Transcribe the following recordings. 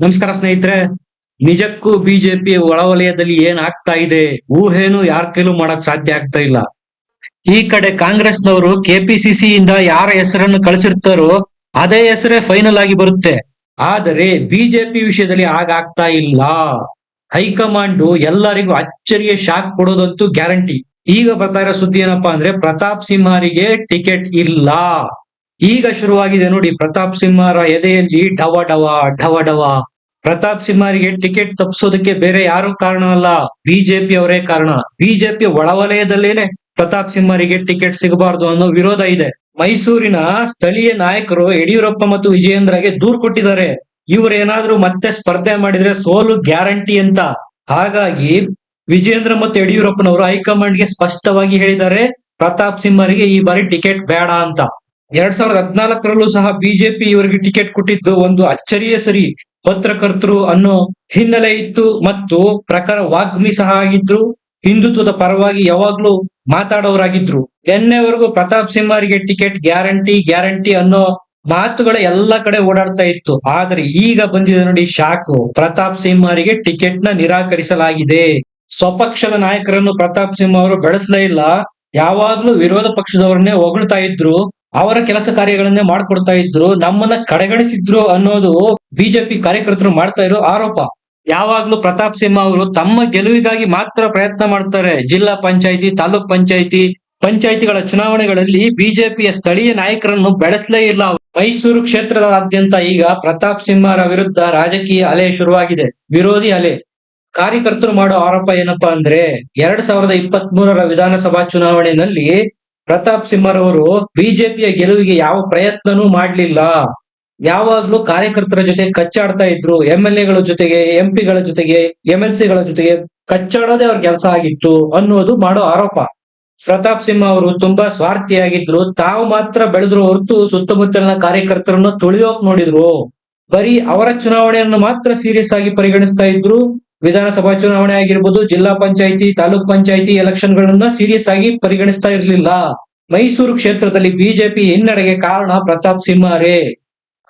ನಮಸ್ಕಾರ ಸ್ನೇಹಿತರೆ, ನಿಜಕ್ಕೂ ಬಿಜೆಪಿ ಒಳವಲಯದಲ್ಲಿ ಏನ್ ಆಗ್ತಾ ಇದೆ? ಊಹೇನು ಯಾರ ಕೈಲೂ ಮಾಡಕ್ ಸಾಧ್ಯ ಆಗ್ತಾ ಇಲ್ಲ. ಈ ಕಡೆ ಕಾಂಗ್ರೆಸ್ನವರು ಕೆಪಿಸಿಸಿ ಇಂದ ಯಾರ ಹೆಸರನ್ನು ಕಳಿಸಿರ್ತಾರೋ ಅದೇ ಹೆಸರೇ ಫೈನಲ್ ಆಗಿ ಬರುತ್ತೆ. ಆದರೆ ಬಿಜೆಪಿ ವಿಷಯದಲ್ಲಿ ಹಾಗಾಗ್ತಾ ಇಲ್ಲ. ಹೈಕಮಾಂಡ್ ಎಲ್ಲರಿಗೂ ಅಚ್ಚರಿಯ ಶಾಕ್ ಕೊಡೋದಂತೂ ಗ್ಯಾರಂಟಿ. ಈಗ ಬರ್ತಾ ಇರೋ ಸುದ್ದಿ ಏನಪ್ಪಾ ಅಂದ್ರೆ ಪ್ರತಾಪ್ ಸಿಂಹರಿಗೆ ಟಿಕೆಟ್ ಇಲ್ಲ. ಈಗ ಶುರುವಾಗಿದೆ ನೋಡಿ, ಪ್ರತಾಪ್ ಸಿಂಹರ ಎದೆಯಲ್ಲಿ ಡವ ಡವ ಡವ ಡವ ಪ್ರತಾಪ್ ಸಿಂಹರಿಗೆ ಟಿಕೆಟ್ ತಪ್ಪಿಸೋದಕ್ಕೆ ಬೇರೆ ಯಾರು ಕಾರಣ ಅಲ್ಲ. ಬಿಜೆಪಿ ಅವರೇ ಕಾರಣ. ಬಿಜೆಪಿ ಒಳವಲಯದಲ್ಲೇನೆ ಪ್ರತಾಪ್ ಸಿಂಹರಿಗೆ ಟಿಕೆಟ್ ಸಿಗಬಾರ್ದು ಅನ್ನೋ ವಿರೋಧ ಇದೆ. ಮೈಸೂರಿನ ಸ್ಥಳೀಯ ನಾಯಕರು ಯಡಿಯೂರಪ್ಪ ಮತ್ತು ವಿಜಯೇಂದ್ರಗೆ ದೂರ್ ಕೊಟ್ಟಿದ್ದಾರೆ. ಇವರೇನಾದ್ರೂ ಮತ್ತೆ ಸ್ಪರ್ಧೆ ಮಾಡಿದ್ರೆ ಸೋಲು ಗ್ಯಾರಂಟಿ ಅಂತ. ಹಾಗಾಗಿ ವಿಜೇಂದ್ರ ಮತ್ತು ಯಡಿಯೂರಪ್ಪನವರು ಹೈಕಮಾಂಡ್ಗೆ ಸ್ಪಷ್ಟವಾಗಿ ಹೇಳಿದ್ದಾರೆ, ಪ್ರತಾಪ್ ಸಿಂಹರಿಗೆ ಈ ಬಾರಿ ಟಿಕೆಟ್ ಬೇಡ ಅಂತ. ಎರಡ್ ಸಾವಿರದ ಹದಿನಾಲ್ಕರಲ್ಲೂ ಸಹ ಬಿಜೆಪಿ ಇವರಿಗೆ ಟಿಕೆಟ್ ಕೊಟ್ಟಿದ್ದು ಒಂದು ಅಚ್ಚರಿಯ ಸರಿ. ಪತ್ರಕರ್ತರು ಅನ್ನೋ ಹಿನ್ನೆಲೆ ಇತ್ತು ಮತ್ತು ಪ್ರಕಾರ ವಾಗ್ಮಿ ಸಹ ಆಗಿದ್ರು. ಹಿಂದುತ್ವದ ಪರವಾಗಿ ಯಾವಾಗ್ಲೂ ಮಾತಾಡೋರಾಗಿದ್ರು. ಎನ್ನೆವರೆಗೂ ಪ್ರತಾಪ್ ಸಿಂಹರಿಗೆ ಟಿಕೆಟ್ ಗ್ಯಾರಂಟಿ ಗ್ಯಾರಂಟಿ ಅನ್ನೋ ಮಾತುಗಳ ಎಲ್ಲ ಕಡೆ ಓಡಾಡ್ತಾ ಇತ್ತು. ಆದ್ರೆ ಈಗ ಬಂದಿದೆ ನೋಡಿ ಶಾಕು. ಪ್ರತಾಪ್ ಸಿಂಹರಿಗೆ ಟಿಕೆಟ್ನ ನಿರಾಕರಿಸಲಾಗಿದೆ. ಸ್ವಪಕ್ಷದ ನಾಯಕರನ್ನು ಪ್ರತಾಪ್ ಸಿಂಹ ಅವರು ಬೆಳೆಸಲೇ ಇಲ್ಲ. ಯಾವಾಗ್ಲೂ ವಿರೋಧ ಪಕ್ಷದವರನ್ನೇ ಹೊಗಳ್ತಾ ಇದ್ರು. ಅವರ ಕೆಲಸ ಕಾರ್ಯಗಳನ್ನೇ ಮಾಡ್ಕೊಡ್ತಾ ಇದ್ರು, ನಮ್ಮನ್ನ ಕಡೆಗಣಿಸಿದ್ರು ಅನ್ನೋದು ಬಿಜೆಪಿ ಕಾರ್ಯಕರ್ತರು ಮಾಡ್ತಾ ಇರೋ ಆರೋಪ. ಯಾವಾಗ್ಲೂ ಪ್ರತಾಪ್ ಸಿಂಹ ಅವರು ತಮ್ಮ ಗೆಲುವಿಗಾಗಿ ಮಾತ್ರ ಪ್ರಯತ್ನ ಮಾಡ್ತಾರೆ. ಜಿಲ್ಲಾ ಪಂಚಾಯಿತಿ, ತಾಲೂಕ್ ಪಂಚಾಯಿತಿ, ಪಂಚಾಯಿತಿಗಳ ಚುನಾವಣೆಗಳಲ್ಲಿ ಬಿಜೆಪಿಯ ಸ್ಥಳೀಯ ನಾಯಕರನ್ನು ಬೆಳೆಸಲೇ ಇಲ್ಲ ಮೈಸೂರು ಕ್ಷೇತ್ರದಾದ್ಯಂತ ಈಗ ಪ್ರತಾಪ್ ಸಿಂಹರ ವಿರುದ್ಧ ರಾಜಕೀಯ ಅಲೆ ಶುರುವಾಗಿದೆ. ವಿರೋಧಿ ಅಲೆ. ಕಾರ್ಯಕರ್ತರು ಮಾಡೋ ಆರೋಪ ಏನಪ್ಪಾ ಅಂದ್ರೆ, ಎರಡ್ ಸಾವಿರದ ಇಪ್ಪತ್ತ್ ಮೂರರ ವಿಧಾನಸಭಾ ಚುನಾವಣೆಯಲ್ಲಿ ಪ್ರತಾಪ್ ಸಿಂಹರವರು ಬಿಜೆಪಿಯ ಗೆಲುವಿಗೆ ಯಾವ ಪ್ರಯತ್ನನೂ ಮಾಡ್ಲಿಲ್ಲ. ಯಾವಾಗ್ಲೂ ಕಾರ್ಯಕರ್ತರ ಜೊತೆ ಕಚ್ಚಾಡ್ತಾ ಇದ್ರು. ಎಂ ಎಲ್ ಎಗಳ ಜೊತೆಗೆ, ಎಂ ಪಿಗಳ ಜೊತೆಗೆ, ಎಂ ಎಲ್ ಸಿಗಳ ಜೊತೆಗೆ ಕಚ್ಚಾಡೋದೇ ಅವ್ರ ಕೆಲಸ ಆಗಿತ್ತು ಅನ್ನೋದು ಮಾಡೋ ಆರೋಪ. ಪ್ರತಾಪ್ ಸಿಂಹ ಅವರು ತುಂಬಾ ಸ್ವಾರ್ಥಿಯಾಗಿದ್ರು. ತಾವು ಮಾತ್ರ ಬೆಳೆದ್ರು ಹೊರತು ಸುತ್ತಮುತ್ತಲಿನ ಕಾರ್ಯಕರ್ತರನ್ನು ತುಳಿಯೋಕ್ ನೋಡಿದ್ರು. ಬರೀ ಅವರ ಚುನಾವಣೆಯನ್ನು ಮಾತ್ರ ಸೀರಿಯಸ್ ಆಗಿ ಪರಿಗಣಿಸ್ತಾ ಇದ್ರು. ವಿಧಾನಸಭಾ ಚುನಾವಣೆ ಆಗಿರ್ಬೋದು, ಜಿಲ್ಲಾ ಪಂಚಾಯಿತಿ, ತಾಲೂಕ್ ಪಂಚಾಯಿತಿ ಎಲೆಕ್ಷನ್ ಗಳನ್ನ ಸೀರಿಯಸ್ ಆಗಿ ಪರಿಗಣಿಸ್ತಾ ಇರ್ಲಿಲ್ಲ. ಮೈಸೂರು ಕ್ಷೇತ್ರದಲ್ಲಿ ಬಿಜೆಪಿ ಹಿನ್ನಡೆಗೆ ಕಾರಣ ಪ್ರತಾಪ್ ಸಿಂಹರೇ.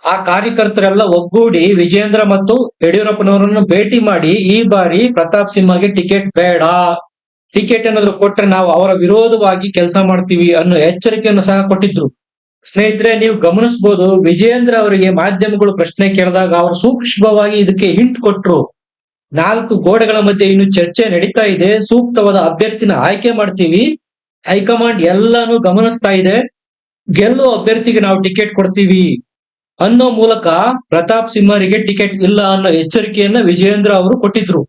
ಆ ಕಾರ್ಯಕರ್ತರೆಲ್ಲ ಒಗ್ಗೂಡಿ ವಿಜೇಂದ್ರ ಮತ್ತು ಯಡಿಯೂರಪ್ಪನವರನ್ನು ಭೇಟಿ ಮಾಡಿ ಈ ಬಾರಿ ಪ್ರತಾಪ್ ಸಿಂಹಗೆ ಟಿಕೆಟ್ ಬೇಡ. ಟಿಕೆಟ್ ಏನಾದ್ರು ಕೊಟ್ರೆ ನಾವು ಅವರ ವಿರೋಧವಾಗಿ ಕೆಲಸ ಮಾಡ್ತೀವಿ ಅನ್ನೋ ಎಚ್ಚರಿಕೆಯನ್ನು ಸಹ ಕೊಟ್ಟಿದ್ರು. ಸ್ನೇಹಿತರೆ, ನೀವು ಗಮನಿಸಬಹುದು ವಿಜೇಂದ್ರ ಅವರಿಗೆ ಮಾಧ್ಯಮಗಳು ಪ್ರಶ್ನೆ ಕೇಳಿದಾಗ ಅವರು ಸೂಕ್ಷ್ಮವಾಗಿ ಇದಕ್ಕೆ ಹಿಂಟ್ ಕೊಟ್ರು. ನಾಲ್ಕು ಗೋಡೆಗಳ ಮಧ್ಯೆ ಇನ್ನು ಚರ್ಚೆ ನಡೀತಾ ಇದೆ. ಸೂಕ್ತವಾದ ಅಭ್ಯರ್ಥಿನ ಆಯ್ಕೆ ಮಾಡ್ತೀವಿ. ಹೈಕಮಾಂಡ್ ಎಲ್ಲಾನು ಗಮನಿಸ್ತಾ ಇದೆ. ಗೆಲ್ಲುವ ಅಭ್ಯರ್ಥಿಗೆ ನಾವು ಟಿಕೆಟ್ ಕೊಡ್ತೀವಿ ಅನ್ನೋ ಮೂಲಕ ಪ್ರತಾಪ್ ಸಿಂಹರಿಗೆ ಟಿಕೆಟ್ ಇಲ್ಲ ಅನ್ನೋ ಎಚ್ಚರಿಕೆಯನ್ನ ವಿಜಯೇಂದ್ರ ಅವರು ಕೊಟ್ಟಿದ್ರು.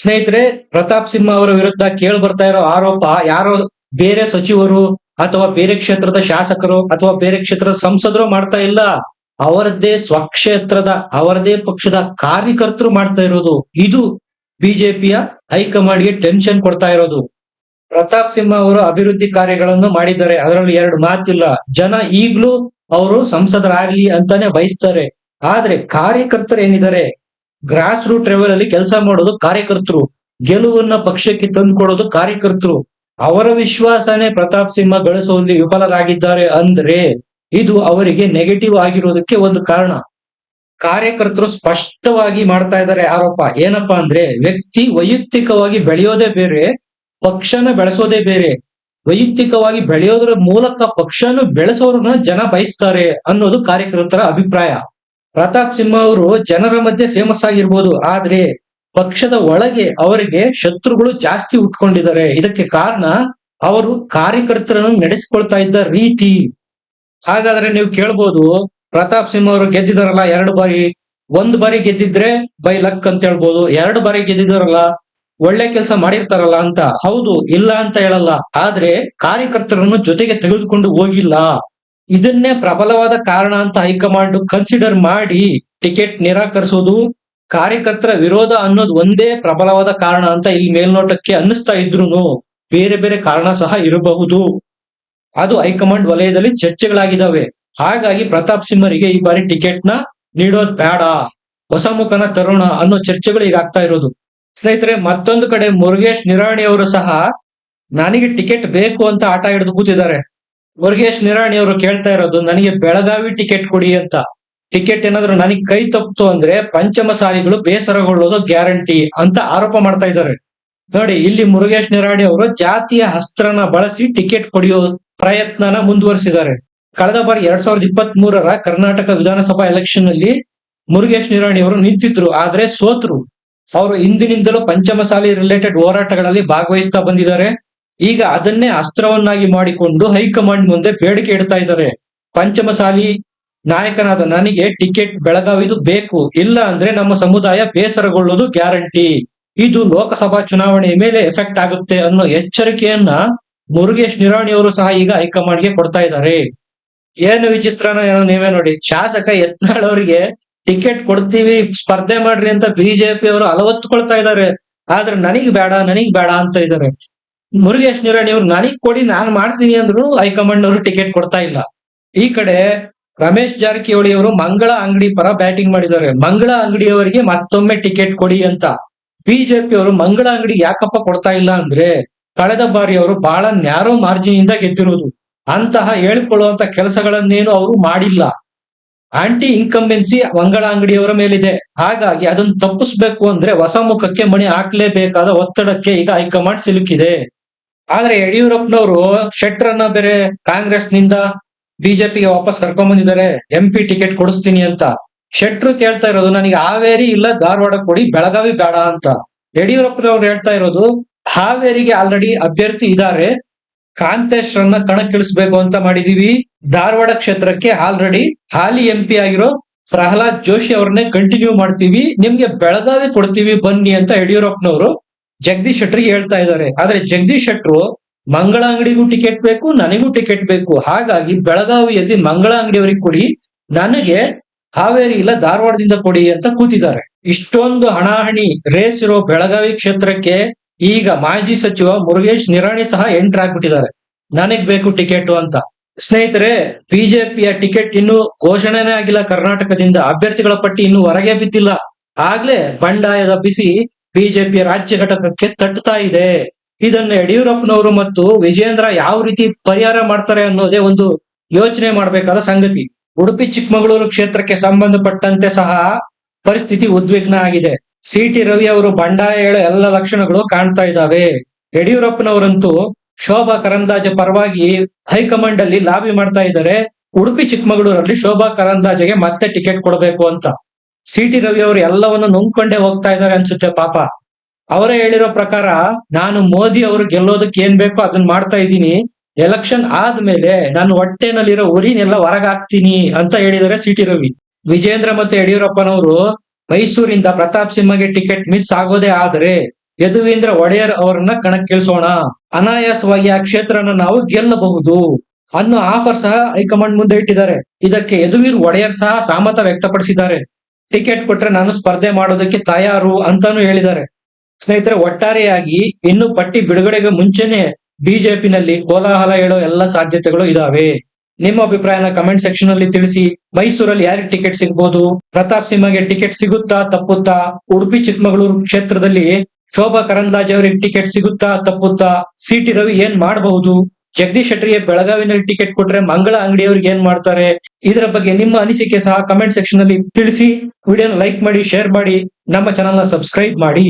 ಸ್ನೇಹಿತರೆ, ಪ್ರತಾಪ್ ಸಿಂಹ ಅವರ ವಿರುದ್ಧ ಕೇಳಿ ಬರ್ತಾ ಇರೋ ಆರೋಪ ಯಾರೋ ಬೇರೆ ಸಚಿವರು ಅಥವಾ ಬೇರೆ ಕ್ಷೇತ್ರದ ಶಾಸಕರು ಅಥವಾ ಬೇರೆ ಕ್ಷೇತ್ರದ ಸಂಸದರು ಮಾಡ್ತಾ ಇಲ್ಲ. ಅವರದ್ದೇ ಸ್ವಕ್ಷೇತ್ರದ, ಅವರದೇ ಪಕ್ಷದ ಕಾರ್ಯಕರ್ತರು ಮಾಡ್ತಾ ಇರೋದು. ಇದು ಬಿಜೆಪಿಯ ಹೈಕಮಾಂಡ್ಗೆ ಟೆನ್ಷನ್ ಕೊಡ್ತಾ ಇರೋದು. ಪ್ರತಾಪ್ ಸಿಂಹ ಅವರು ಅಭಿವೃದ್ಧಿ ಕಾರ್ಯಗಳನ್ನು ಮಾಡಿದ್ದಾರೆ. ಅದರಲ್ಲಿ ಎರಡು ಮಾತಿಲ್ಲ. ಜನ ಈಗ್ಲೂ ಅವರು ಸಂಸದರಾಗ್ಲಿ ಅಂತಾನೆ ಬಯಸ್ತಾರೆ. ಆದ್ರೆ ಕಾರ್ಯಕರ್ತರು ಏನಿದ್ದಾರೆ? ಗ್ರಾಸ್ ರೂಟ್ ಲೆವೆಲ್ ಅಲ್ಲಿ ಕೆಲಸ ಮಾಡೋದು ಕಾರ್ಯಕರ್ತರು. ಗೆಲುವನ್ನ ಪಕ್ಷಕ್ಕೆ ತಂದುಕೊಡೋದು ಕಾರ್ಯಕರ್ತರು. ಅವರ ವಿಶ್ವಾಸನೇ ಪ್ರತಾಪ್ ಸಿಂಹ ಗಳಿಸುವಲ್ಲಿ ವಿಫಲರಾಗಿದ್ದಾರೆ ಅಂದ್ರೆ ಇದು ಅವರಿಗೆ ನೆಗೆಟಿವ್ ಆಗಿರೋದಕ್ಕೆ ಒಂದು ಕಾರಣ. ಕಾರ್ಯಕರ್ತರು ಸ್ಪಷ್ಟವಾಗಿ ಮಾಡ್ತಾ ಇದ್ದಾರೆ ಆರೋಪ. ಏನಪ್ಪಾ ಅಂದ್ರೆ ವ್ಯಕ್ತಿ ವೈಯಕ್ತಿಕವಾಗಿ ಬೆಳೆಯೋದೇ ಬೇರೆ ಪಕ್ಷನ ಬೆಳೆಸೋದೇ ಬೇರೆ. ವೈಯಕ್ತಿಕವಾಗಿ ಬೆಳೆಯೋದ್ರ ಮೂಲಕ ಪಕ್ಷನು ಬೆಳೆಸೋರನ್ನ ಜನ ಬಯಸ್ತಾರೆ ಅನ್ನೋದು ಕಾರ್ಯಕರ್ತರ ಅಭಿಪ್ರಾಯ. ಪ್ರತಾಪ್ ಸಿಂಹ ಅವರು ಜನರ ಮಧ್ಯೆ ಫೇಮಸ್ ಆಗಿರ್ಬೋದು, ಆದ್ರೆ ಪಕ್ಷದ ಒಳಗೆ ಅವರಿಗೆ ಶತ್ರುಗಳು ಜಾಸ್ತಿ ಉಟ್ಕೊಂಡಿದ್ದಾರೆ. ಇದಕ್ಕೆ ಕಾರಣ ಅವರು ಕಾರ್ಯಕರ್ತರನ್ನು ನಡೆಸಿಕೊಳ್ತಾ ಇದ್ದ ರೀತಿ. ಹಾಗಾದ್ರೆ ನೀವು ಕೇಳ್ಬೋದು, ಪ್ರತಾಪ್ ಸಿಂಹ ಅವರು ಗೆದ್ದಿದಾರಲ್ಲ ಎರಡು ಬಾರಿ. ಒಂದ್ ಬಾರಿ ಗೆದ್ದಿದ್ರೆ ಬೈ ಲಕ್ ಅಂತ ಹೇಳ್ಬೋದು. ಎರಡು ಬಾರಿ ಗೆದ್ದಿದಾರಲ್ಲ ಒಳ್ಳೆ ಕೆಲಸ ಮಾಡಿರ್ತಾರಲ್ಲ ಅಂತ. ಹೌದು, ಇಲ್ಲ ಅಂತ ಹೇಳಲ್ಲ. ಆದ್ರೆ ಕಾರ್ಯಕರ್ತರನ್ನು ಜೊತೆಗೆ ತೆಗೆದುಕೊಂಡು ಹೋಗಿಲ್ಲ. ಇದನ್ನೇ ಪ್ರಬಲವಾದ ಕಾರಣ ಅಂತ ಹೈಕಮಾಂಡ್ ಕನ್ಸಿಡರ್ ಮಾಡಿ ಟಿಕೆಟ್ ನಿರಾಕರಿಸೋದು, ಕಾರ್ಯಕರ್ತರ ವಿರೋಧ ಅನ್ನೋದು ಒಂದೇ ಪ್ರಬಲವಾದ ಕಾರಣ ಅಂತ ಇಲ್ಲಿ ಮೇಲ್ನೋಟಕ್ಕೆ ಅನ್ನಿಸ್ತಾ ಇದ್ರು ಬೇರೆ ಬೇರೆ ಕಾರಣ ಸಹ ಇರಬಹುದು. ಅದು ಹೈಕಮಾಂಡ್ ವಲಯದಲ್ಲಿ ಚರ್ಚೆಗಳಾಗಿದ್ದಾವೆ ಹಾಗಾಗಿ ಪ್ರತಾಪ್ ಸಿಂಹರಿಗೆ ಈ ಬಾರಿ ಟಿಕೆಟ್ನ ನೀಡೋದ್ ಬೇಡ. ಹೊಸ ಮುಖನ ತರೋಣ ಅನ್ನೋ ಚರ್ಚೆಗಳು ಈಗ ಆಗ್ತಾ ಇರೋದು. ಸ್ನೇಹಿತರೆ, ಮತ್ತೊಂದು ಕಡೆ ಮುರುಗೇಶ್ ನಿರಾಣಿ ಅವರು ಸಹ, ನನಗೆ ಟಿಕೆಟ್ ಬೇಕು ಅಂತ ಆಟ ಹಿಡಿದು ಕೂತಿದ್ದಾರೆ. ಮುರುಗೇಶ್ ನಿರಾಣಿ ಅವರು ಕೇಳ್ತಾ ಇರೋದು, ನನಗೆ ಬೆಳಗಾವಿ ಟಿಕೆಟ್ ಕೊಡಿ ಅಂತ. ಟಿಕೆಟ್ ಏನಾದ್ರು ನನಗೆ ಕೈ ತಪ್ಪಿತು ಅಂದ್ರೆ ಪಂಚಮಸಾಲಿಗಳು ಬೇಸರಗೊಳ್ಳೋದು ಗ್ಯಾರಂಟಿ ಅಂತ ಆರೋಪ ಮಾಡ್ತಾ ಇದ್ದಾರೆ. ನೋಡಿ, ಇಲ್ಲಿ ಮುರುಗೇಶ್ ನಿರಾಣಿ ಅವರು ಜಾತಿಯ ಅಸ್ತ್ರನ ಬಳಸಿ ಟಿಕೆಟ್ ಪಡೆಯೋ ಪ್ರಯತ್ನನ ಮುಂದುವರಿಸಿದ್ದಾರೆ. ಕಳೆದ ಬಾರಿ ಎರಡ್ ಸಾವಿರದ ಇಪ್ಪತ್ತ್ ಮೂರರ ಕರ್ನಾಟಕ ವಿಧಾನಸಭಾ ಎಲೆಕ್ಷನ್ ಅಲ್ಲಿ ಮುರುಗೇಶ್ ನಿರಾಣಿ ಅವರು ನಿಂತಿದ್ರು, ಆದ್ರೆ ಸೋತ್ರು. ಅವರು ಹಿಂದಿನಿಂದಲೂ ಪಂಚಮಸಾಲಿ ರಿಲೇಟೆಡ್ ಹೋರಾಟಗಳಲ್ಲಿ ಭಾಗವಹಿಸ್ತಾ ಬಂದಿದ್ದಾರೆ. ಈಗ ಅದನ್ನೇ ಅಸ್ತ್ರವನ್ನಾಗಿ ಮಾಡಿಕೊಂಡು ಹೈಕಮಾಂಡ್ ಮುಂದೆ ಬೇಡಿಕೆ ಇಡ್ತಾ ಇದ್ದಾರೆ. ಪಂಚಮಸಾಲಿ ನಾಯಕನಾದ ನನಗೆ ಟಿಕೆಟ್ ಬೆಳಗಾವಿದು ಬೇಕು. ಇಲ್ಲ ಅಂದ್ರೆ ನಮ್ಮ ಸಮುದಾಯ ಬೇಸರಗೊಳ್ಳೋದು ಗ್ಯಾರಂಟಿ. ಇದು ಲೋಕಸಭಾ ಚುನಾವಣೆಯ ಮೇಲೆ ಎಫೆಕ್ಟ್ ಆಗುತ್ತೆ ಅನ್ನೋ ಎಚ್ಚರಿಕೆಯನ್ನ ಮುರುಗೇಶ್ ನಿರಾಣಿ ಅವರು ಸಹ ಈಗ ಹೈಕಮಾಂಡ್ಗೆ ಕೊಡ್ತಾ ಇದ್ದಾರೆ. ಏನು ವಿಚಿತ್ರನ ಏನೋ ನೀವೇ ನೋಡಿ. ಶಾಸಕ ಯತ್ನಾಳ್ ಅವರಿಗೆ ಟಿಕೆಟ್ ಕೊಡ್ತೀವಿ, ಸ್ಪರ್ಧೆ ಮಾಡ್ರಿ ಅಂತ ಬಿಜೆಪಿ ಅವರು ಅಲವತ್ತುಕೊಳ್ತಾ ಇದ್ದಾರೆ. ಆದ್ರೆ ನನಗ್ ಬೇಡ ನನಗ್ ಬೇಡ ಅಂತ ಇದ್ದಾರೆ. ಮುರುಗೇಶ್ ನಿರಾಣಿ ಅವ್ರು, ನನಗ್ ಕೊಡಿ, ನಾನ್ ಮಾಡ್ತೀನಿ ಅಂದ್ರು ಹೈಕಮಾಂಡ್ ಅವರು ಟಿಕೆಟ್ ಕೊಡ್ತಾ ಇಲ್ಲ. ಈ ಕಡೆ ರಮೇಶ್ ಜಾರಕಿಹೊಳಿ ಅವರು ಮಂಗಳ ಅಂಗಡಿ ಪರ ಬ್ಯಾಟಿಂಗ್ ಮಾಡಿದ್ದಾರೆ. ಮಂಗಳ ಅಂಗಡಿಯವರಿಗೆ ಮತ್ತೊಮ್ಮೆ ಟಿಕೆಟ್ ಕೊಡಿ ಅಂತ. ಬಿಜೆಪಿ ಅವರು, ಮಂಗಳ ಅಂಗಡಿ ಯಾಕಪ್ಪ ಕೊಡ್ತಾ ಇಲ್ಲ ಅಂದ್ರೆ ಕಳೆದ ಬಾರಿ ಅವರು ಬಹಳ ನ್ಯಾರೋ ಮಾರ್ಜಿನ್ ಇಂದ ಗೆದ್ದಿರೋದು. ಅಂತಹ ಹೇಳ್ಕೊಳ್ಳುವಂತ ಕೆಲಸಗಳನ್ನೇನು ಅವರು ಮಾಡಿಲ್ಲ. ಆಂಟಿ ಇನ್ಕಂಬೆನ್ಸಿ ಮಂಗಳ ಅಂಗಡಿಯವರ ಮೇಲಿದೆ. ಹಾಗಾಗಿ ಅದನ್ನು ತಪ್ಪಿಸ್ಬೇಕು ಅಂದ್ರೆ ಹೊಸ ಮುಖಕ್ಕೆ ಮಣಿ ಹಾಕ್ಲೇಬೇಕಾದ ಒತ್ತಡಕ್ಕೆ ಈಗ ಹೈಕಮಾಂಡ್ ಸಿಲುಕಿದೆ. ಆದ್ರೆ ಯಡಿಯೂರಪ್ಪನವರು ಶೆಟ್ರನ್ನ ಬೇರೆ ಕಾಂಗ್ರೆಸ್ನಿಂದ ಬಿಜೆಪಿಗೆ ವಾಪಸ್ ಕರ್ಕೊಂಡ್ ಬಂದಿದ್ದಾರೆ. ಎಂ ಪಿ ಟಿಕೆಟ್ ಕೊಡಿಸ್ತೀನಿ ಅಂತ. ಶೆಟ್ರು ಕೇಳ್ತಾ ಇರೋದು, ನನಗೆ ಹಾವೇರಿ ಇಲ್ಲ, ಧಾರವಾಡ ಕೊಡಿ, ಬೆಳಗಾವಿ ಬೇಡ ಅಂತ. ಯಡಿಯೂರಪ್ಪನವ್ರು ಹೇಳ್ತಾ ಇರೋದು, ಹಾವೇರಿಗೆ ಆಲ್ರೆಡಿ ಅಭ್ಯರ್ಥಿ ಇದ್ದಾರೆ. ಕಾಂತೇಶ್ ರನ್ನ ಕಣಕ್ಕಿಳಿಸ್ಬೇಕು ಅಂತ ಮಾಡಿದೀವಿ. ಧಾರವಾಡ ಕ್ಷೇತ್ರಕ್ಕೆ ಆಲ್ರೆಡಿ ಹಾಲಿ ಎಂ ಪಿ ಆಗಿರೋ ಪ್ರಹ್ಲಾದ್ ಜೋಶಿ ಅವ್ರನ್ನೇ ಕಂಟಿನ್ಯೂ ಮಾಡ್ತೀವಿ. ನಿಮ್ಗೆ ಬೆಳಗಾವಿ ಕೊಡ್ತೀವಿ ಬನ್ನಿ ಅಂತ ಯಡಿಯೂರಪ್ಪನವರು ಜಗದೀಶ್ ಶೆಟ್ಟರ್ಗೆ ಹೇಳ್ತಾ ಇದ್ದಾರೆ. ಆದ್ರೆ ಜಗದೀಶ್ ಶೆಟ್ರು ಮಂಗಳ ಅಂಗಡಿಗೂ ಟಿಕೆಟ್ ಬೇಕು, ನನಗೂ ಟಿಕೆಟ್ ಬೇಕು. ಹಾಗಾಗಿ ಬೆಳಗಾವಿಯಲ್ಲಿ ಮಂಗಳ ಅಂಗಡಿಯವರಿಗೆ ಕೊಡಿ. ನನಗೆ ಹಾವೇರಿ ಇಲ್ಲ, ಧಾರವಾಡದಿಂದ ಕೊಡಿ ಅಂತ ಕೂತಿದ್ದಾರೆ. ಇಷ್ಟೊಂದು ಹಣಾಹಣಿ ರೇಸ್ ಇರೋ ಬೆಳಗಾವಿ ಕ್ಷೇತ್ರಕ್ಕೆ ಈಗ ಮಾಜಿ ಸಚಿವ ಮುರುಗೇಶ್ ನಿರಾಣಿ ಸಹ ಎಂಟರ್ ಆಗ್ಬಿಟ್ಟಿದ್ದಾರೆ. ನನಗ್ ಬೇಕು ಟಿಕೆಟ್ ಅಂತ. ಸ್ನೇಹಿತರೆ, ಬಿಜೆಪಿಯ ಟಿಕೆಟ್ ಇನ್ನು ಘೋಷಣೆನೇ ಆಗಿಲ್ಲ. ಕರ್ನಾಟಕದಿಂದ ಅಭ್ಯರ್ಥಿಗಳ ಪಟ್ಟಿ ಇನ್ನು ಹೊರಗೆ ಬಿದ್ದಿಲ್ಲ. ಆಗ್ಲೇ ಬಂಡಾಯದ ಬಿಸಿ ಬಿಜೆಪಿಯ ರಾಜ್ಯ ಘಟಕಕ್ಕೆ ತಟ್ಟುತ್ತಾ ಇದೆ. ಇದನ್ನ ಯಡಿಯೂರಪ್ಪನವರು ಮತ್ತು ವಿಜೇಂದ್ರ ಯಾವ ರೀತಿ ಪರಿಹಾರ ಮಾಡ್ತಾರೆ ಅನ್ನೋದೇ ಒಂದು ಯೋಚನೆ ಮಾಡಬೇಕಾದ ಸಂಗತಿ. ಉಡುಪಿ ಚಿಕ್ಕಮಗಳೂರು ಕ್ಷೇತ್ರಕ್ಕೆ ಸಂಬಂಧಪಟ್ಟಂತೆ ಸಹ ಪರಿಸ್ಥಿತಿ ಉದ್ವಿಗ್ನ ಆಗಿದೆ. ಸಿ ಟಿ ರವಿ ಅವರು ಬಂಡಾಯ ಹೇಳೋ ಎಲ್ಲ ಲಕ್ಷಣಗಳು ಕಾಣ್ತಾ ಇದ್ದಾವೆ. ಯಡಿಯೂರಪ್ಪನವರಂತೂ ಶೋಭಾ ಕರಂದಾಜೆ ಪರವಾಗಿ ಹೈಕಮಾಂಡ್ ಅಲ್ಲಿ ಲಾಬಿ ಮಾಡ್ತಾ ಇದ್ದಾರೆ. ಉಡುಪಿ ಚಿಕ್ಕಮಗಳೂರಲ್ಲಿ ಶೋಭಾ ಕರಂದಾಜೆಗೆ ಮತ್ತೆ ಟಿಕೆಟ್ ಕೊಡಬೇಕು ಅಂತ. ಸಿ ಟಿ ರವಿ ಅವರು ಎಲ್ಲವನ್ನು ನುಂಗ್ಕೊಂಡೇ ಹೋಗ್ತಾ ಇದ್ದಾರೆ ಅನ್ಸುತ್ತೆ ಪಾಪ. ಅವರೇ ಹೇಳಿರೋ ಪ್ರಕಾರ ನಾನು ಮೋದಿ ಅವರು ಗೆಲ್ಲೋದಕ್ಕೆ ಏನ್ ಬೇಕೋ ಅದನ್ನ ಮಾಡ್ತಾ ಇದ್ದೀನಿ. ಎಲೆಕ್ಷನ್ ಆದ್ಮೇಲೆ ನಾನು ಹೊಟ್ಟೆನಲ್ಲಿರೋ ಉರಿನೆಲ್ಲ ಹೊರಗಾಕ್ತೀನಿ ಅಂತ ಹೇಳಿದರೆ ಸಿ ಟಿ ರವಿ. ವಿಜೇಂದ್ರ ಮತ್ತೆ ಯಡಿಯೂರಪ್ಪನವರು ಮೈಸೂರಿಂದ ಪ್ರತಾಪ್ ಸಿಂಹಗೆ ಟಿಕೆಟ್ ಮಿಸ್ ಆಗೋದೇ ಆದರೆ ಯದುವೀಂದ್ರ ಒಡೆಯರ್ ಅವರನ್ನ ಕಣಕ್ಕಿಳಿಸೋಣ. ಅನಾಯಾಸವಾಗಿ ಆ ಕ್ಷೇತ್ರನ ನಾವು ಗೆಲ್ಲಬಹುದು ಅನ್ನೋ ಆಫರ್ ಸಹ ಹೈಕಮಾಂಡ್ ಮುಂದೆ ಇಟ್ಟಿದ್ದಾರೆ. ಇದಕ್ಕೆ ಯದುವೀರ್ ಒಡೆಯರ್ ಸಹ ಸಹಮತ ವ್ಯಕ್ತಪಡಿಸಿದ್ದಾರೆ. ಟಿಕೆಟ್ ಕೊಟ್ರೆ ನಾನು ಸ್ಪರ್ಧೆ ಮಾಡೋದಕ್ಕೆ ತಯಾರು ಅಂತಾನು ಹೇಳಿದ್ದಾರೆ. ಸ್ನೇಹಿತರೆ, ಒಟ್ಟಾರೆಯಾಗಿ ಇನ್ನು ಪಟ್ಟಿ ಬಿಡುಗಡೆಗೆ ಮುಂಚೆನೆ ಬಿಜೆಪಿನಲ್ಲಿ ಕೋಲಾಹಲ ಹೇಳೋ ಎಲ್ಲ ಸಾಧ್ಯತೆಗಳು ಇದಾವೆ. ನಿಮ್ಮ ಅಭಿಪ್ರಾಯನ ಕಮೆಂಟ್ ಸೆಕ್ಷನ್ ಅಲ್ಲಿ ತಿಳಿಸಿ. ಮೈಸೂರಲ್ಲಿ ಯಾರಿಗೆ ಟಿಕೆಟ್ ಸಿಗ್ಬೋದು? ಪ್ರತಾಪ್ ಸಿಂಹಗೆ ಟಿಕೆಟ್ ಸಿಗುತ್ತಾ, ತಪ್ಪುತ್ತಾ? ಉಡುಪಿ ಚಿಕ್ಕಮಗಳೂರು ಕ್ಷೇತ್ರದಲ್ಲಿ ಶೋಭಾ ಕರಂದ್ಲಾಜೆ ಅವರಿಗೆ ಟಿಕೆಟ್ ಸಿಗುತ್ತಾ, ತಪ್ಪುತ್ತಾ? ಸಿ ಟಿ ರವಿ ಏನ್ ಮಾಡಬಹುದು? ಜಗದೀಶ್ ಶೆಟ್ಟರಿಗೆ ಬೆಳಗಾವಿನಲ್ಲಿ ಟಿಕೆಟ್ ಕೊಟ್ರೆ ಮಂಗಳ ಅಂಗಡಿಯವ್ರಿಗೆ ಏನ್ ಮಾಡ್ತಾರೆ? ಇದರ ಬಗ್ಗೆ ನಿಮ್ಮ ಅನಿಸಿಕೆ ಸಹ ಕಮೆಂಟ್ ಸೆಕ್ಷನ್ ಅಲ್ಲಿ ತಿಳಿಸಿ. ವಿಡಿಯೋನ ಲೈಕ್ ಮಾಡಿ ಶೇರ್ ಮಾಡಿ. ನಮ್ಮ ಚಾನಲ್ನ ಸಬ್ಸ್ಕ್ರೈಬ್ ಮಾಡಿ.